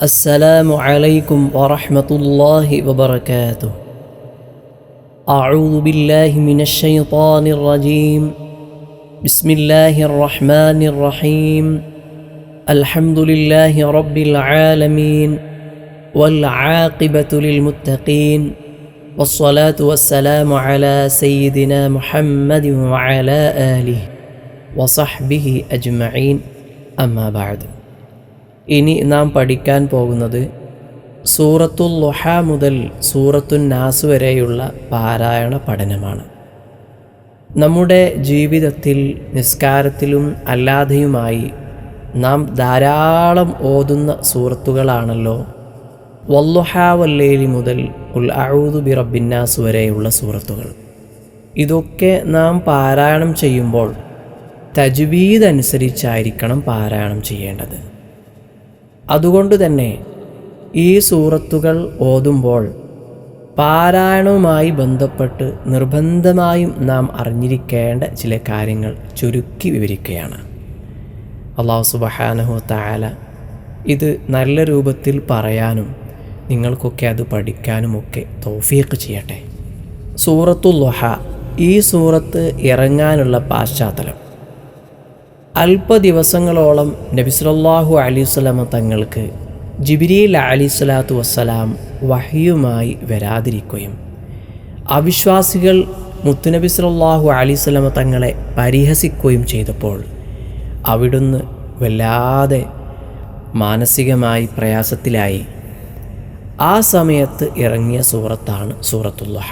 السلام عليكم ورحمة الله وبركاته. أعوذ بالله من الشيطان الرجيم. بسم الله الرحمن الرحيم. الحمد لله رب العالمين والعاقبة للمتقين والصلاة والسلام على سيدنا محمد وعلى آله وصحبه أجمعين. أما بعد. ഇനി നാം പഠിക്കാൻ പോകുന്നത് സൂറത്തുൽ ലൊഹ മുതൽ സൂറത്തുൻ നാസ് വരെയുള്ള പാരായണ പഠനമാണ്. നമ്മുടെ ജീവിതത്തിൽ നിസ്കാരത്തിലും അല്ലാതെയുമായി നാം ധാരാളം ഓതുന്ന സൂറത്തുകളാണല്ലോ. വല്ലുഹാവല്ലേലി മുതൽ ഉൽ അഊദു ബിറബിന്നാസ് വരെയുള്ള സൂറത്തുകൾ. ഇതൊക്കെ നാം പാരായണം ചെയ്യുമ്പോൾ തജ്വീദ് അനുസരിച്ചായിരിക്കണം പാരായണം ചെയ്യേണ്ടത്. അതുകൊണ്ട് തന്നെ ഈ സൂറത്തുകൾ ഓതുമ്പോൾ പാരായണവുമായി ബന്ധപ്പെട്ട് നിർബന്ധമായും നാം അറിഞ്ഞിരിക്കേണ്ട ചില കാര്യങ്ങൾ ചുരുക്കി വിവരിക്കുകയാണ്. അള്ളാഹു സുബഹാനഹു താല ഇത് നല്ല രൂപത്തിൽ പറയാനും നിങ്ങൾക്കൊക്കെ അത് പഠിക്കാനുമൊക്കെ തൗഫീഖ് ചെയ്യട്ടെ. സൂറത്തുൽ ലൊഹ ഈ സൂറത്ത് ഇറങ്ങാനുള്ള പാശ്ചാത്തലം അല്പ ദിവസങ്ങളോളം നബിസ്വല്ലാഹു അലൈവലമ തങ്ങൾക്ക് ജിബിരിയിൽ അലി സ്വലാത്തു വസ്സലാം വഹിയുമായി വരാതിരിക്കുകയും അവിശ്വാസികൾ മുത്തുനബി സല്ലാഹു അലൈവലമ തങ്ങളെ പരിഹസിക്കുകയും ചെയ്തപ്പോൾ അവിടുന്ന് വല്ലാതെ മാനസികമായി പ്രയാസത്തിലായി. ആ സമയത്ത് ഇറങ്ങിയ സൂറത്താണ് സൂറത്തുല്ലഹ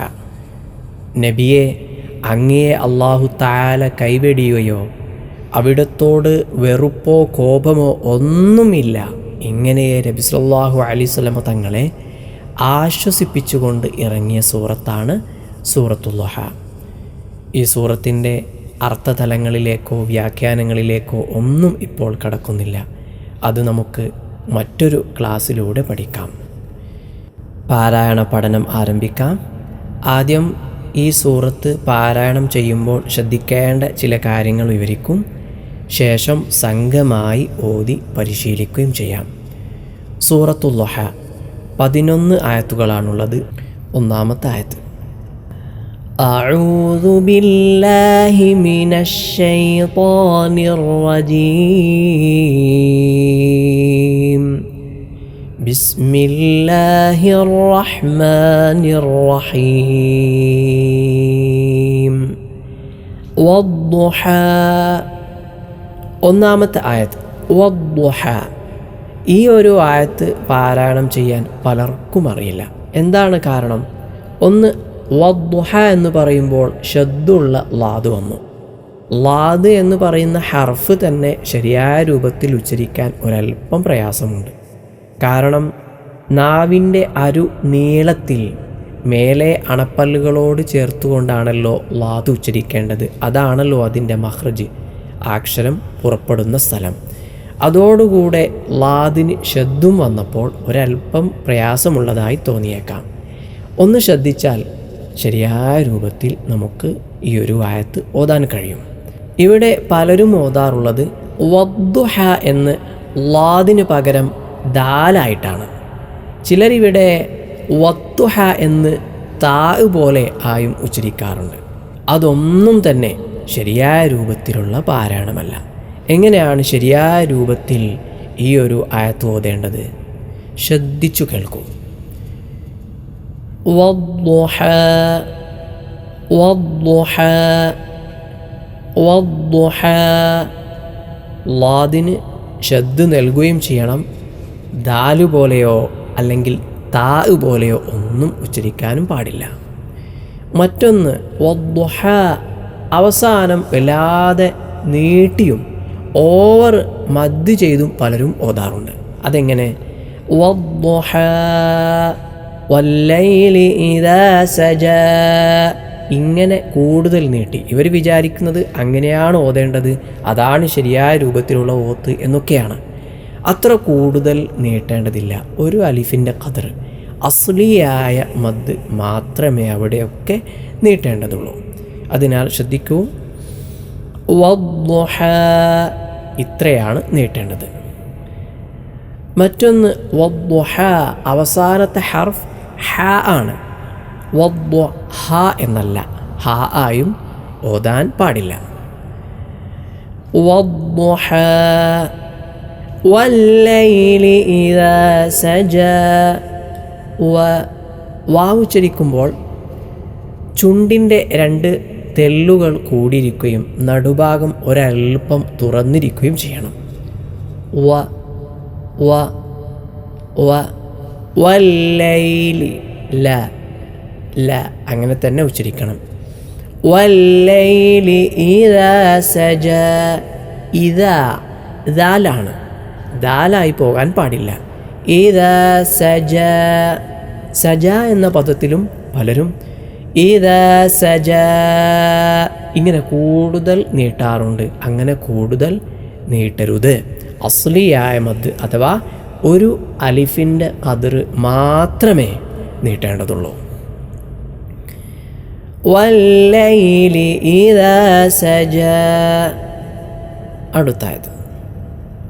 നബിയെ അങ്ങയെ അള്ളാഹു താല കൈവെടിയുകയോ അവിടത്തോട് വെറുപ്പോ കോപമോ ഒന്നുമില്ല. ഇങ്ങനെ നബിസ്വല്ലാഹു അലൈവല്ലമ തങ്ങളെ ആശ്വസിപ്പിച്ചുകൊണ്ട് ഇറങ്ങിയ സൂറത്താണ് സൂറത്തുല്ലഹ ഈ സൂറത്തിന്റെ അർത്ഥതലങ്ങളിലേക്കോ വ്യാഖ്യാനങ്ങളിലേക്കോ ഒന്നും ഇപ്പോൾ കടക്കുന്നില്ല. അത് നമുക്ക് മറ്റൊരു ക്ലാസ്സിലൂടെ പഠിക്കാം. പാരായണ പഠനം ആരംഭിക്കാം. ആദ്യം ഈ സൂറത്ത് പാരായണം ചെയ്യുമ്പോൾ ശ്രദ്ധിക്കേണ്ട ചില കാര്യങ്ങൾ വിവരിക്കും. ശേഷം സംഘമായി ഓതി പരിശീലിക്കുകയും ചെയ്യാം സൂറത്തുല്ലഹ പതിനൊന്ന് ആയത്തുകളാണുള്ളത് ഒന്നാമത്തെ ആയത്ത് أعوذ بالله من الشيطان الرجيم بسم الله الرحمن الرحيم والضحى ഒന്നാമത്തെ ആയത്ത് വദ്ദുഹ. ഈ ഒരു ആയത്ത് പാരായണം ചെയ്യാൻ പലർക്കും അറിയില്ല. എന്താണ് കാരണം? ഒന്ന് വദ്ദുഹ എന്ന് പറയുമ്പോൾ ഷദ്ദുള്ള ലാദ് വന്നു. ലാദ് എന്ന് പറയുന്ന ഹർഫ് തന്നെ ശരിയായ രൂപത്തിൽ ഉച്ചരിക്കാൻ ഒരല്പം പ്രയാസമുണ്ട്. കാരണം നാവിന്റെ അരു നീളത്തിൽ മേലെ അണപ്പല്ലുകളോട് ചേർത്തുകൊണ്ടാണല്ലോ ലാദ് ഉച്ചരിക്കേണ്ടത്. അതാണല്ലോ അതിന്റെ മഹ്റജ്. അക്ഷരം പുറപ്പെടുന്ന സ്ഥലം. അതോടുകൂടെ ലാദിന് ശബ്ദം വന്നപ്പോൾ ഒരല്പം പ്രയാസമുള്ളതായി തോന്നിയേക്കാം. ഒന്ന് ശ്രദ്ധിച്ചാൽ ശരിയായ രൂപത്തിൽ നമുക്ക് ഈ ഒരു ആയത്ത് ഓതാൻ കഴിയും. ഇവിടെ പലരും ഓതാറുള്ളത് വദ്ദുഹ എന്ന് ലാദിന് പകരം ദാലായിട്ടാണ്. ചിലരിവിടെ വത്തുഹ എന്ന് താ പോലെ ആയും ഉച്ചരിക്കാറുണ്ട്. അതൊന്നും തന്നെ ശരിയായ രൂപത്തിലുള്ള പാരായണമല്ല. എങ്ങനെയാണ് ശരിയായ രൂപത്തിൽ ഈ ഒരു ആയത്ത് ഓതേണ്ടത്? ശ്രദ്ധിച്ചു കേൾക്കൂ. ലാദിന് ശ്രദ്ധ നൽകുകയും ചെയ്യണം. ദാലു പോലെയോ അല്ലെങ്കിൽ താ പോലെയോ ഒന്നും ഉച്ചരിക്കാനും പാടില്ല. മറ്റൊന്ന് വദ്ദുഹ. അവസാനം വല്ലാതെ നീട്ടിയും ഓവർ മദ് ചെയ്തും പലരും ഓതാറുണ്ട്. അതെങ്ങനെ? ഇങ്ങനെ കൂടുതൽ നീട്ടി. ഇവർ വിചാരിക്കുന്നത് അങ്ങനെയാണ് ഓതേണ്ടത്. അതാണ് ശരിയായ രൂപത്തിലുള്ള ഓത്ത് എന്നൊക്കെയാണ്. അത്ര കൂടുതൽ നീട്ടേണ്ടതില്ല. ഒരു അലിഫിന്റെ കതർ അസ്ലിയായ മദ് മാത്രമേ അവിടെയൊക്കെ നീട്ടേണ്ടതുള്ളൂ. അതിനാൽ ശ്രദ്ധിക്കൂ ഇത്രയാണ് നീട്ടേണ്ടത് മറ്റൊന്ന് വദ്ദുഹ അവസാനത്തെ ഹർഫ് ഹ ആണ് വദ്ദു ഹ എന്നല്ല ഹ ആയും ഓതാൻ പാടില്ല വദ്ദുഹ والليل إذا سجى വ വാവ് ഉച്ചരിക്കുമ്പോൾ ചുണ്ടിൻ്റെ രണ്ട് തെല്ലുകൾ കൂടിയിരിക്കുകയും നടുഭാഗം ഒരൽപ്പം തുറന്നിരിക്കുകയും ചെയ്യണം. വ വ വ വല്ലൈലി ല ല അങ്ങനെ തന്നെ ഉച്ചരിക്കണം. വല്ലൈലി ഇതാ സജ ഇതാ ദാലാണ്. ദാലായി പോകാൻ പാടില്ല. ഇതാ സജ സജ എന്ന പദത്തിലും പലരും സജ ഇങ്ങനെ കൂടുതൽ നീട്ടാറുണ്ട് അങ്ങനെ കൂടുതൽ നീട്ടരുത് അസ്ലിയായ മദ് അഥവാ ഒരു അലിഫിൻ്റെ കതിർ മാത്രമേ നീട്ടേണ്ടതുള്ളൂ വല്ലൈലി ഇതാ സജ അടുത്തായത്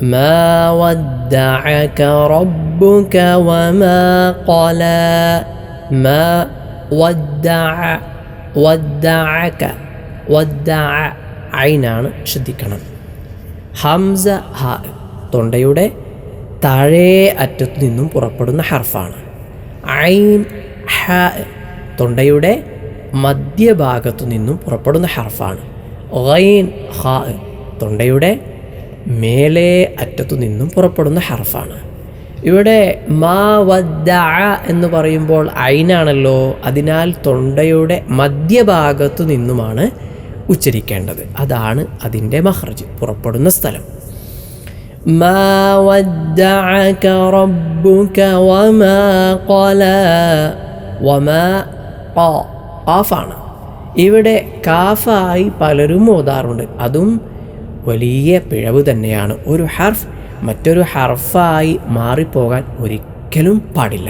ما ودعك ربك وما قلى ما ودع ودعك ودع ഐനാണ് ശ്രദ്ധിക്കണം. ഹംസ ഹ തൊണ്ടയുടെ താഴേ അറ്റത്തു നിന്നും പുറപ്പെടുന്ന ഹർഫാണ്. ഐൻ ഹ തൊണ്ടയുടെ മധ്യഭാഗത്തു നിന്നും പുറപ്പെടുന്ന ഹർഫാണ്. ഐൻ ഹ തൊണ്ടയുടെ മേലേ അറ്റത്തു നിന്നും പുറപ്പെടുന്ന ഹർഫാണ്. ഇവിടെ മാ വദ്ദ എന്ന് പറയുമ്പോൾ ഐനാണല്ലോ. അതിനാൽ തൊണ്ടയുടെ മധ്യഭാഗത്തു നിന്നുമാണ് ഉച്ചരിക്കേണ്ടത്. അതാണ് അതിന്റെ മഹർജ് പുറപ്പെടുന്ന സ്ഥലം. ഖാഫാണ്. ഇവിടെ കാഫായി പലരും ഓതാറുണ്ട്. അതും വലിയ പിഴവ് തന്നെയാണ്. ഒരു ഹർഫ് മറ്റൊരു ഹർഫായി മാറിപ്പോകാൻ ഒരിക്കലും പാടില്ല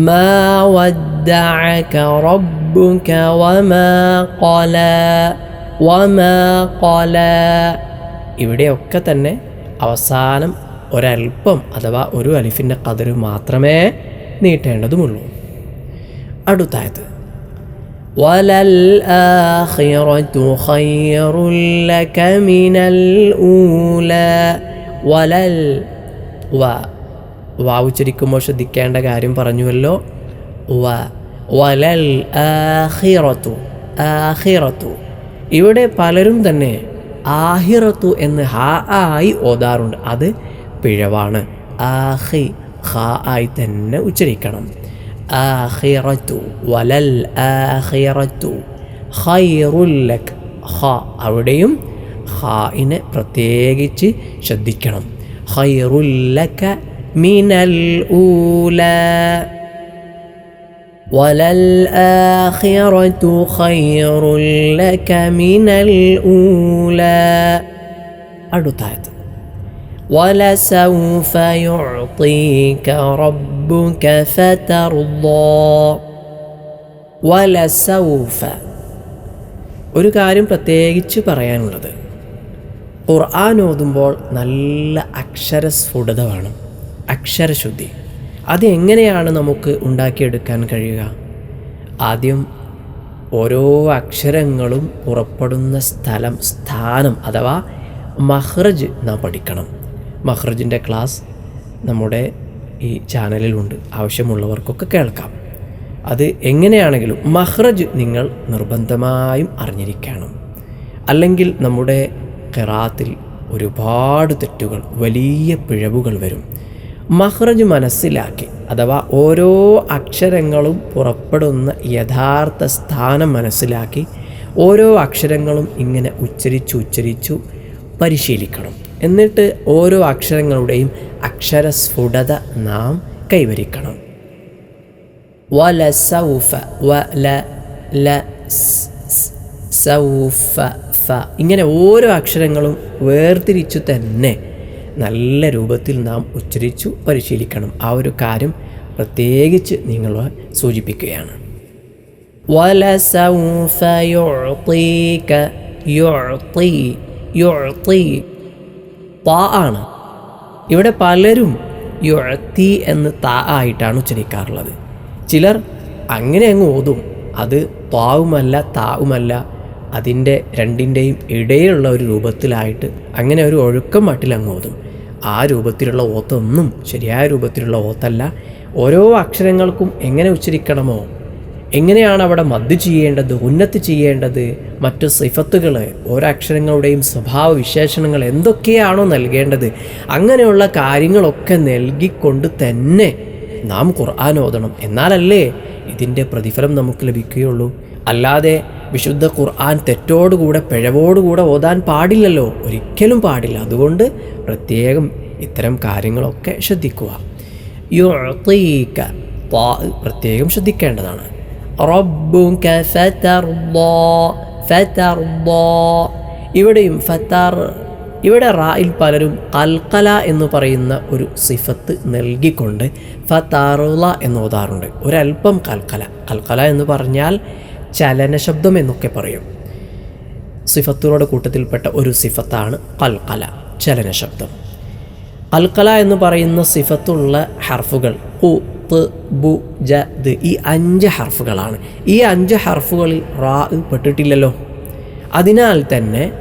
ما ودعك ربك وما قلى وما قلى ഇവിടെയൊക്കെ തന്നെ അവസാനം ഒരൽപ്പം അഥവാ ഒരു അലിഫിൻ്റെ കതിർ മാത്രമേ നീട്ടേണ്ടതുമുള്ളൂ അടുത്തായത് وللآخرة خير لك من الأولى വലൽ വ. വാ ഉച്ചരിക്കുമ്പോൾ ശ്രദ്ധിക്കേണ്ട കാര്യം പറഞ്ഞുവല്ലോ. വ. വലൽ ആഹിറത്തു ആഹിറത്തു. ഇവിടെ പലരും തന്നെ ആഹിറത്തു എന്ന് ഹാ ആയി ഓതാറുണ്ട്. അത് പിഴവാണ്. ആഹി ഹാ ആയി തന്നെ ഉച്ചരിക്കണം. ആഹിറത്തു വലൽ ആഹിറത്തു. ഹൈറുല്ലക് ഹ അവിടെയും ഹായിനെ പ്രത്യേകിച്ച് ശ്രദ്ധിക്കണം ഖൈറുല്ലക മിനൽ ഊല وللآخرة خير لك من الأولى അടുത്തായത് ولسوف يعطيك ربك فترضى ولسوف ഒരു കാര്യം പ്രത്യേകിച്ച് പറയാനുള്ളത് ഖുർആൻ ഓതുമ്പോൾ നല്ല അക്ഷരസ്ഫുടത വേണം അക്ഷരശുദ്ധി. അത് എങ്ങനെയാണ് നമുക്ക് ഉണ്ടാക്കിയെടുക്കാൻ കഴിയുക? ആദ്യം ഓരോ അക്ഷരങ്ങളും പുറപ്പെടുന്ന സ്ഥലം സ്ഥാനം അഥവാ മഹ്റജ് നാം പഠിക്കണം. മഹ്റജിന്റെ ക്ലാസ് നമ്മുടെ ഈ ചാനലിലുണ്ട്. ആവശ്യമുള്ളവർക്കൊക്കെ കേൾക്കാം. അത് എങ്ങനെയാണെങ്കിലും മഹ്റജ് നിങ്ങൾ നിർബന്ധമായും അറിഞ്ഞിരിക്കണം. അല്ലെങ്കിൽ നമ്മുടെ ഖിറാത്തിൽ ഒരുപാട് തെറ്റുകൾ വലിയ പിഴവുകൾ വരും. മഹ്റജ് മനസ്സിലാക്കി അഥവാ ഓരോ അക്ഷരങ്ങളും പുറപ്പെടുന്ന യഥാർത്ഥ സ്ഥാനം മനസ്സിലാക്കി ഓരോ അക്ഷരങ്ങളും ഇങ്ങനെ ഉച്ചരിച്ചു ഉച്ചരിച്ചു പരിശീലിക്കണം. എന്നിട്ട് ഓരോ അക്ഷരങ്ങളുടെയും അക്ഷരസ്ഫുടത നാം കൈവരിക്കണം. വല സൗഫ വല ല സൗഫ. ഫ ഇങ്ങനെ ഓരോ അക്ഷരങ്ങളും വേർതിരിച്ചു തന്നെ നല്ല രൂപത്തിൽ നാം ഉച്ചരിച്ചു പരിശീലിക്കണം. ആ ഒരു കാര്യം പ്രത്യേകിച്ച് നിങ്ങൾ സൂചിപ്പിക്കുകയാണ്. ആണ്. ഇവിടെ പലരും യുഴത്തി എന്ന് താ ആയിട്ടാണ് ഉച്ചരിക്കാറുള്ളത്. ചിലർ അങ്ങനെ അങ്ങ് ഓതും. അത് പാവുമല്ല താവുമല്ല അതിന്റെ രണ്ടിന്റെയും ഇടയിലുള്ള ഒരു രൂപത്തിലായിട്ട് അങ്ങനെ ഒരു ഒഴുക്കം മട്ടിൽ അങ്ങ് ഓതും. ആ രൂപത്തിലുള്ള ഓത്തൊന്നും ശരിയായ രൂപത്തിലുള്ള ഓത്തല്ല. ഓരോ അക്ഷരങ്ങൾക്കും എങ്ങനെ ഉച്ചരിക്കണമോ എങ്ങനെയാണ് അവിടെ മദ് ചെയ്യേണ്ടത് ഉന്നത്തി ചെയ്യേണ്ടത് മറ്റു സിഫത്തുകൾ ഓരോ അക്ഷരങ്ങളുടെയും സ്വഭാവ വിശേഷണങ്ങൾ എന്തൊക്കെയാണോ നൽകേണ്ടത് അങ്ങനെയുള്ള കാര്യങ്ങളൊക്കെ നൽകിക്കൊണ്ട് തന്നെ നാം ഖുർആൻ ഓതണം. എന്നാലല്ലേ ഇതിന്റെ പ്രതിഫലം നമുക്ക് ലഭിക്കുകയുള്ളൂ. അല്ലാതെ വിശുദ്ധ ഖുർആൻ തെറ്റോടുകൂടെ പിഴവോടുകൂടെ ഓതാൻ പാടില്ലല്ലോ. ഒരിക്കലും പാടില്ല. അതുകൊണ്ട് പ്രത്യേകം ഇത്തരം കാര്യങ്ങളൊക്കെ ശ്രദ്ധിക്കുക. യുഅതീക പ്രത്യേകം ശ്രദ്ധിക്കേണ്ടതാണ്. റബ്ബുക ഇവിടെയും ഇവിടെ റായിൽ പലരും അൽഖല എന്ന് പറയുന്ന ഒരു സിഫത്ത് നൽകിക്കൊണ്ട് ഫത്താറുല എന്ന് ഓതാറുണ്ട്. ഒരൽപ്പം കൽക്കല. കൽക്കല എന്ന് പറഞ്ഞാൽ ചലനശബ്ദം എന്നൊക്കെ പറയും. സിഫത്തുകളുടെ കൂട്ടത്തിൽപ്പെട്ട ഒരു സിഫത്താണ് കൽക്കല ചലനശബ്ദം. അൽക്കല എന്ന് പറയുന്ന സിഫത്തുള്ള ഹർഫുകൾ ഉ ത് ബു ജ ദ് ഈ അഞ്ച് ഹർഫുകളാണ്. ഈ അഞ്ച് ഹർഫുകളിൽ റാ പെട്ടിട്ടില്ലല്ലോ. അതിനാൽ തന്നെ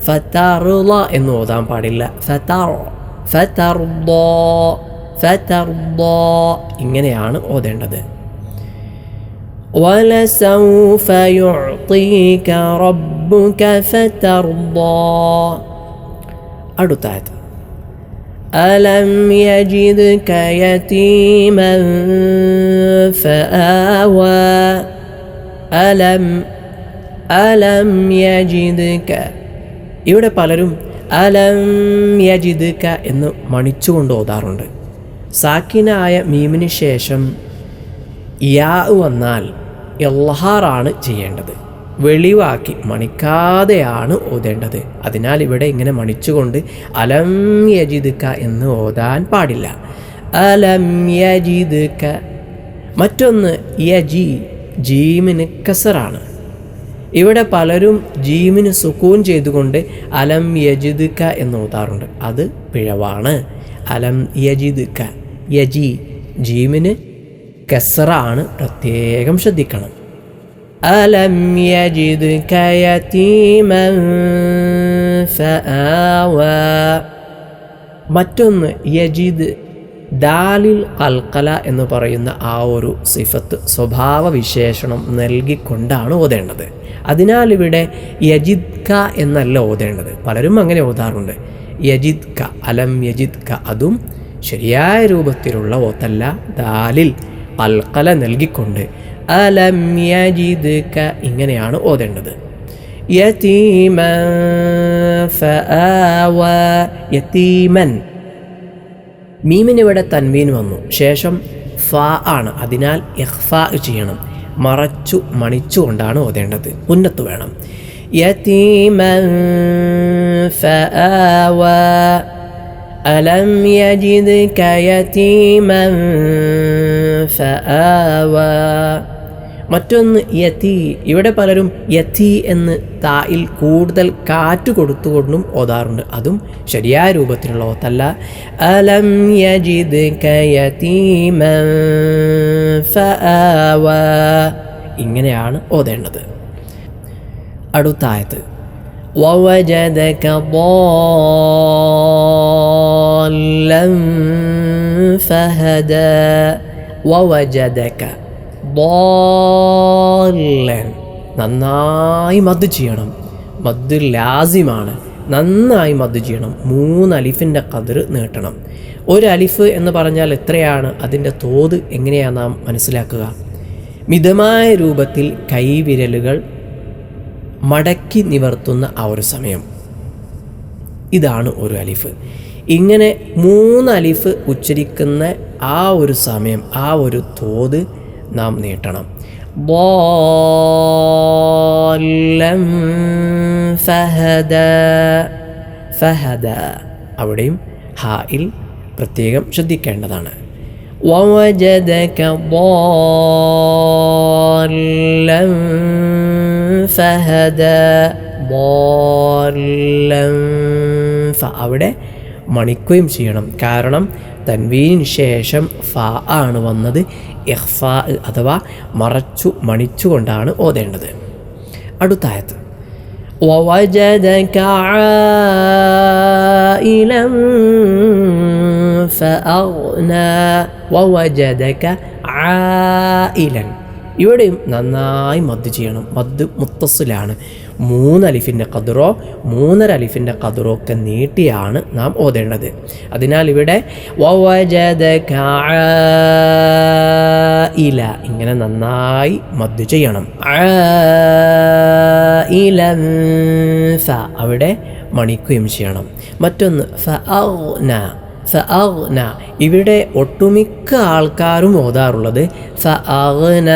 ഫത്താറുള എന്ന് ഓതാൻ പാടില്ല. ഫത്താർ ഫത്തർദോ ഫത്തർദോ ഇങ്ങനെയാണ് ഓതേണ്ടത്. ولسوف يعطيك ربك فترضى അടുത്തായത് ألم يجدك يتيما فآوى ألم ألم يجدك ഇവിടെ പലരും അലം യജിദ്ക എന്ന് മണിച്ചുകൊണ്ട് ഓതാറുണ്ട് സാക്കിനായ മീമിന് ശേഷം യാ വന്നാൽ എൽഹാറാണ് ചെയ്യേണ്ടത്. വെളിവാക്കി മണിക്കാതെയാണ് ഓതേണ്ടത്. അതിനാൽ ഇവിടെ ഇങ്ങനെ മണിച്ചുകൊണ്ട് അലം യജിദ്ക എന്ന് ഓതാൻ പാടില്ല. അലം യജിദ്ക മറ്റൊന്ന് യജി ജീമിന് കസറാണ്. ഇവിടെ പലരും ജീമിന് സുക്കൂൻ ചെയ്തുകൊണ്ട് അലം യജിദ്ക എന്ന് ഓതാറുണ്ട്. അത് പിഴവാണ്. അലം യജിദ്ക യജി ജീമിന് കസറാണ് പ്രത്യേകം ശ്രദ്ധിക്കണം. അലം യജിദ് യതീമൻ ഫആവ മറ്റൊന്ന് യജിദ് ദാലിൽ കൽക്കല എന്ന് പറയുന്ന ആ ഒരു സിഫത്ത് സ്വഭാവ വിശേഷണം നൽകിക്കൊണ്ടാണ് ഓതേണ്ടത്. അതിനാൽ ഇവിടെ യജിദ് ക എന്നല്ല ഓതേണ്ടത്. പലരും അങ്ങനെ ഓതാറുണ്ട്. യജിദ് ക അലം യജിദ് ക അതും ശരിയായ രൂപത്തിലുള്ള ഓത്തല്ല ദാലിൽ. കൽക്കല നൽകിക്കൊണ്ട് അലമ്യജിദ്ക ഇങ്ങനെയാണ് ഓതേണ്ടത്. യതീമൻ ഫആവ യതീമൻ മീമിന് ഇവിടെ തൻവീൻ വന്നു. ശേഷം ഫ ആണ്. അതിനാൽ എഹ്ഫ ചെയ്യണം. മറച്ചു മണിച്ചുകൊണ്ടാണ് ഓതേണ്ടത്. ഉന്നത്ത് വേണം. യതീമൻ ഫആവ അലം യജിദ്ക യതീമൻ ഫആവ മറ്റൊന്ന് യതി ഇവിടെ പലരും യതി എന്ന് തായിൽ കൂടുതൽ കാറ്റ് കൊടുത്തുകൊണ്ടും ഓതാറുണ്ട് അതും ശരിയായ രൂപത്തിലുള്ള ഓത്തല്ല അലം യജിദ്ക യതീമൻ ഫആവ ഇങ്ങനെയാണ് ഓതേണ്ടത് അടുത്ത ആയത്ത് ووجدك ضالا فهدى വവജദക നന്നായി മദ് ചെയ്യണം. മദ് ലാസിമാണ്. നന്നായി മദ് ചെയ്യണം. മൂന്ന് അലിഫിന്റെ കതിർ നീട്ടണം. ഒരു അലിഫ് എന്ന് പറഞ്ഞാൽ എത്രയാണ്? അതിന്റെ തോത് എങ്ങനെയാണ് നാം മനസ്സിലാക്കുക? മിതമായ രൂപത്തിൽ കൈവിരലുകൾ മടക്കി നിവർത്തുന്ന ആ ഒരു സമയം. ഇതാണ് ഒരു അലിഫ്. ഇങ്ങനെ മൂന്ന് അലിഫ് ഉച്ചരിക്കുന്ന ആ ഒരു സമയം ആ ഒരു തോത് നാം നീട്ടണം ضالا ഫഹദ ഫഹദ അവിടെയും ഹായിൽ പ്രത്യേകം ശ്രദ്ധിക്കേണ്ടതാണ് ووجدك ضالا فهدى ضالا ف അവിടെ മണിക്കുകയും ചെയ്യണം കാരണം തൻവീന് ശേഷം ഫ ആണ് വന്നത് ഇഹ്ഫ അഥവാ മറച്ചു മണിച്ചുകൊണ്ടാണ് ഓതേണ്ടത് അടുത്തായത് ووجدك عائلا فأغنى ووجدك عائلا ഇവിടെയും നന്നായി മദ് ചെയ്യണം. മദ് മുത്തസ്സിലാണ്. മൂന്ന് അലിഫിന്റെ കതിറോ മൂന്നര അലിഫിന്റെ കതിറോ ഒക്കെ നീട്ടിയാണ് നാം ഓതേണ്ടത്. അതിനാൽ ഇവിടെ ഇല ഇങ്ങനെ നന്നായി മദ് ചെയ്യണം. ഇല അവിടെ മണിക്കുകയും ചെയ്യണം. മറ്റൊന്ന് ഫ ഫഅഗ്ന. ഇവിടെ ഒട്ടുമിക്ക ആൾക്കാരും ഓതാറുള്ളത് ഫഅഗ്ന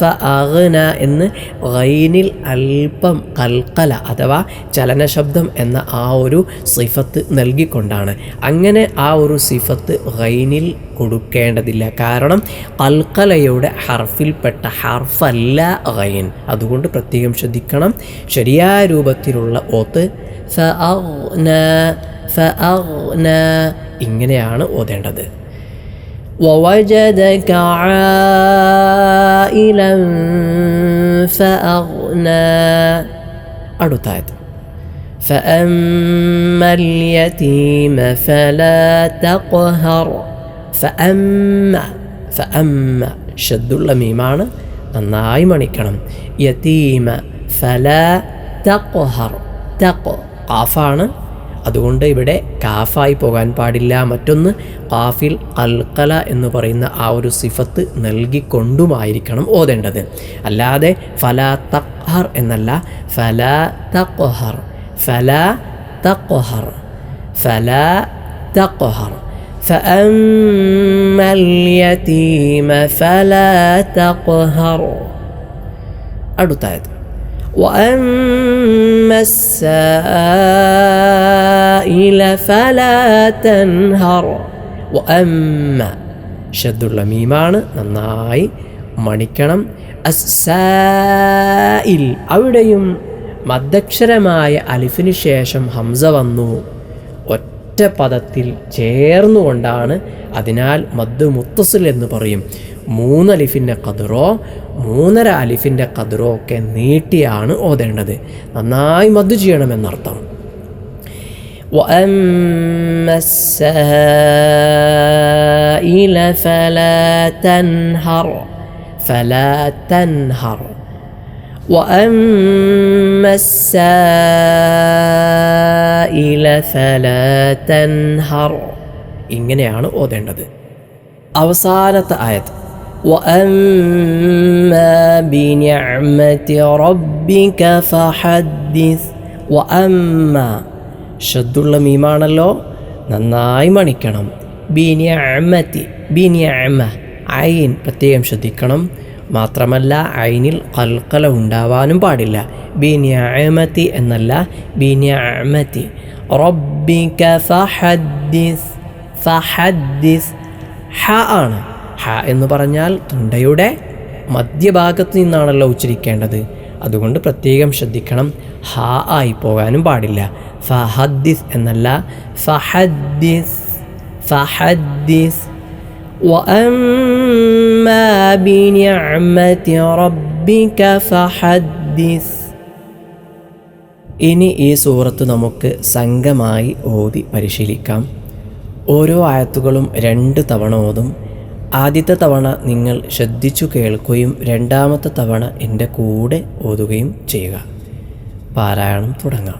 ഫഅഗ്ന എന്ന് ഗൈനിൽ അല്പം കൽക്കല അഥവാ ചലനശബ്ദം എന്ന ആ ഒരു സിഫത്ത് നൽകിക്കൊണ്ടാണ്. അങ്ങനെ ആ ഒരു സിഫത്ത് ഗൈനിൽ കൊടുക്കേണ്ടതില്ല. കാരണം കൽക്കലയുടെ ഹർഫിൽപ്പെട്ട ഹർഫല്ല ഗൈൻ അതുകൊണ്ട് പ്രത്യേകം ശ്രദ്ധിക്കണം. ശരിയായ രൂപത്തിലുള്ള ഓത്ത് ഫഅഗ്ന. ഇങ്ങനെയാണ് ഓതേണ്ടത് ووجدك عائلا فأغنى അടുത്തായത് فأما اليتيم فلا تقهر فأما فأما ഷദ്ദുള്ള മീമാണ് നന്നായി മണിക്കണം യതീമ ഫല തഖ്ഹർ തഖ് ഖാഫാണ് അതുകൊണ്ട് ഇവിടെ കാഫായി പോകാൻ പാടില്ല മറ്റൊന്ന് കാഫിൽ അൽക്കല എന്ന് പറയുന്ന ആ ഒരു സിഫത്ത് നൽകിക്കൊണ്ടുമായിരിക്കണം ഓതേണ്ടത് അല്ലാതെ ഫല തഖ്ഹർ എന്നല്ല ഫല തഖ്ഹർ ഫല തഖ്ഹർ ഫല തഖ്ഹർ فأما اليتيم فلا تقهر അടുത്തായത് وأما السائل فلا تنهر وأما ഷദ്ദുള്ള മീമാണ് നന്നായി മണിക്കണം അസ്സായിൽ അവിടെയും മദ്ദക്ഷരമായ അലിഫിന് ശേഷം ഹംസ വന്നു ഒറ്റ പദത്തിൽ ചേർന്നുകൊണ്ടാണ് അതിനാൽ മദ് മുത്തസിൽ എന്ന് പറയും മൂന്ന് അലിഫിൻ്റെ കതിറോ മൂന്നര അലിഫിൻ്റെ കതിറോ ഒക്കെ നീട്ടിയാണ് ഓതേണ്ടത് നന്നായി മദ് ചെയ്യണമെന്നർത്ഥം وأما السائل فلا تنهر فلا تنهر وأما السائل فلا تنهر ഇങ്ങനെയാണ് ഓതേണ്ടത് അവസാനത്തെ ആയത് وأما بنعمة ربك فحدث وأما ഷദ്ദുള്ള മീമാണല്ലോ. നന്നായി മണിക്കണം. ബീനിയമ്മത്തി ബീനിയ അമ്മ ഐൻ പ്രത്യേകം ശ്രദ്ധിക്കണം. മാത്രമല്ല ഐനിൽ കൽക്കല ഉണ്ടാവാനും പാടില്ല. ബീനിയ അമ്മത്തി എന്നല്ല ബീനിയ അമ്മത്തി റബ്ബിക ഫഹദ്ദിസ് ഫഹദ്ദിസ് ഹ ആണ്. ഹ എന്ന് പറഞ്ഞാൽ തൊണ്ടയുടെ മധ്യഭാഗത്ത് നിന്നാണല്ലോ ഉച്ചരിക്കേണ്ടത്. അതുകൊണ്ട് പ്രത്യേകം ശ്രദ്ധിക്കണം. ഹ ആയി പോകാനും പാടില്ല. ഫഹദ്ദിസ് എന്നല്ല ഫഹദ്ദിസ് ഫഹദ്ദിസ് وأما بنعمة ربك فحدث ഇനി ഈ സൂറത്ത് നമുക്ക് സംഘമായി ഓതി പരിശീലിക്കാം ഓരോ ആയത്തുകളും രണ്ട് തവണ ഓതും ആദ്യത്തെ തവണ നിങ്ങൾ ശ്രദ്ധിച്ചു കേൾക്കുകയും രണ്ടാമത്തെ തവണ എൻ്റെ കൂടെ ഓതുകയും ചെയ്യുക പാരായണം തുടങ്ങാം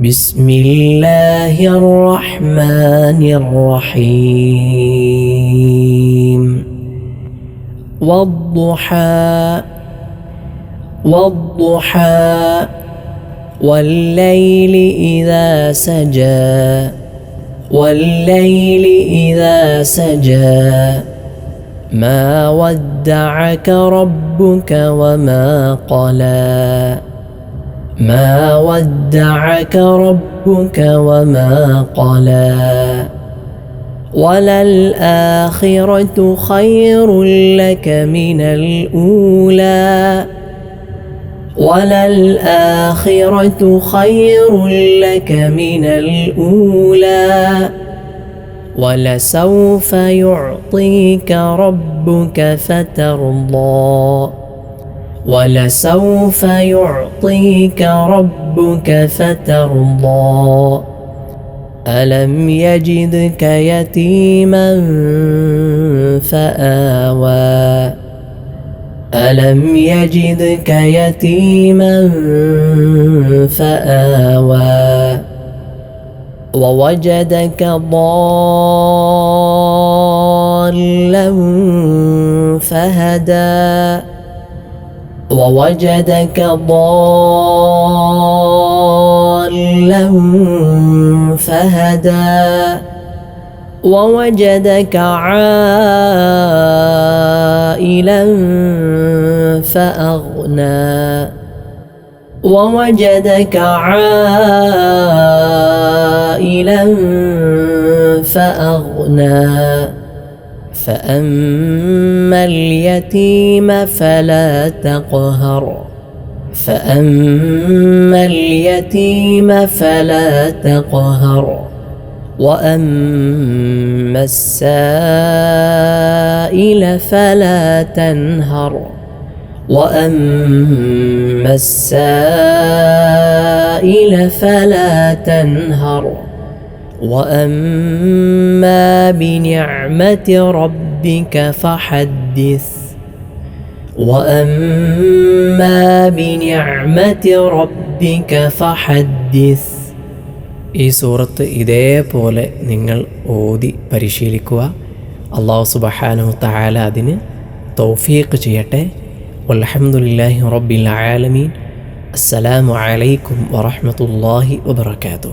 بسم الله الرحمن الرحيم. والضحى والضحى والليل إذا سجى والليل إذا سجى. ما ودعك ربك وما قلى. ما ودعك ربك وما قلى وللآخرة خير لك من الأولى وللآخرة خير لك من الأولى ولسوف يعطيك ربك فترضى ولسوف يعطيك ربك فترضى. ألم يجدك يتيما فآوى. ألم يجدك يتيما فآوى. ووجدك ضالا فهدى. ووجدك ضالا فهدى ووجدك عائلا فأغنى ووجدك عائلا فأغنى. فأما اليتيم فلا تقهر فأما اليتيم فلا تقهر وأما السائل فلا تنهر وأما السائل فلا تنهر وأما بنعمة ربك فحدث وأما بنعمة ربك فحدث ഈ സൂറത്ത് ഇതേപോലെ നിങ്ങൾ ഓതി പരിശീലിക്കുക അള്ളാഹു സുബഹാനു താല അതിന് തൗഫീഖ് ചെയ്യട്ടെ അലഹമുല്ലാഹി റബ്ബിൽ ആലമീൻ അസ്സലാമു അലൈക്കും വറഹമത്തല്ലാഹി വബർക്കാത്തു